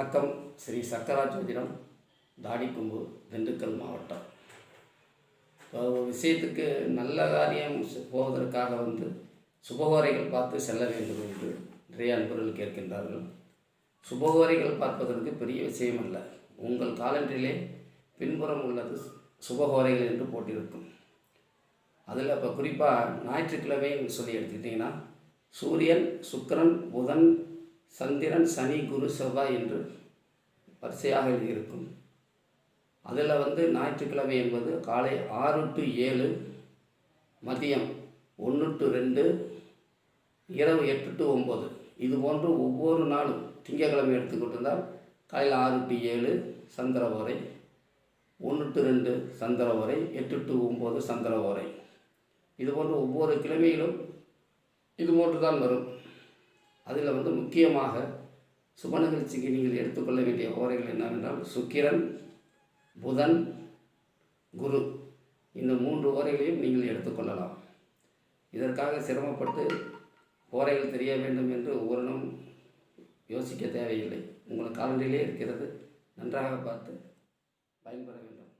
வணக்கம். ஸ்ரீ சக்கரா ஜோதிடம் தாடிக்கும்பு திண்டுக்கல் மாவட்டம். இப்போ ஒரு விஷயத்துக்கு நல்ல காரியம் போவதற்காக வந்து சுபகோரைகள் பார்த்து செல்ல வேண்டும் என்று நிறைய அன்பர்கள் கேட்கின்றார்கள். சுபகோரைகள் பார்ப்பதற்கு பெரிய விஷயம் அல்ல. உங்கள் காலண்டரிலே பின்புறம் உள்ளது சுபகோரைகள் என்று போட்டிருக்கும். அதில் இப்போ குறிப்பாக ஞாயிற்றுக்கிழமைன்னு சொல்லி எடுத்துக்கிட்டிங்கன்னா சூரியன் சுக்கரன் புதன் சந்திரன் சனி குரு செவ்வாய் என்று வரிசையாக இருக்கும் அதில் வந்து ஞாயிற்றுக்கிழமை என்பது காலை ஆறு டு ஏழு மதியம் ஒன்று டு ரெண்டு இரவு எட்டு டு ஒம்பது. இது போன்று ஒவ்வொரு நாளும் திங்கட்கிழமை எடுத்துக்கிட்டிருந்தால் காலையில் ஆறு டு ஏழு சந்திர ஓரை ஒன்று டு ரெண்டு சந்திர ஓரை எட்டு டு ஒம்பது சந்திர ஓரை இது போன்று ஒவ்வொரு கிழமையிலும் இது போன்று தான் வரும். அதில் வந்து முக்கியமாக சுப நிகழ்ச்சிக்கு நீங்கள் எடுத்துக்கொள்ள வேண்டிய ஓரைகள் என்னவென்றால் சுக்கிரன் புதன் குரு. இந்த மூன்று ஓரைகளையும் நீங்கள் எடுத்துக்கொள்ளலாம். இதற்காக சிரமப்பட்டு ஓரைகள் தெரிய வேண்டும் என்று ஒவ்வொருனும் யோசிக்க தேவையில்லை. உங்கள் காலண்டிலே இருக்கிறது. நன்றாக பார்த்து பயன்பெற வேண்டும்.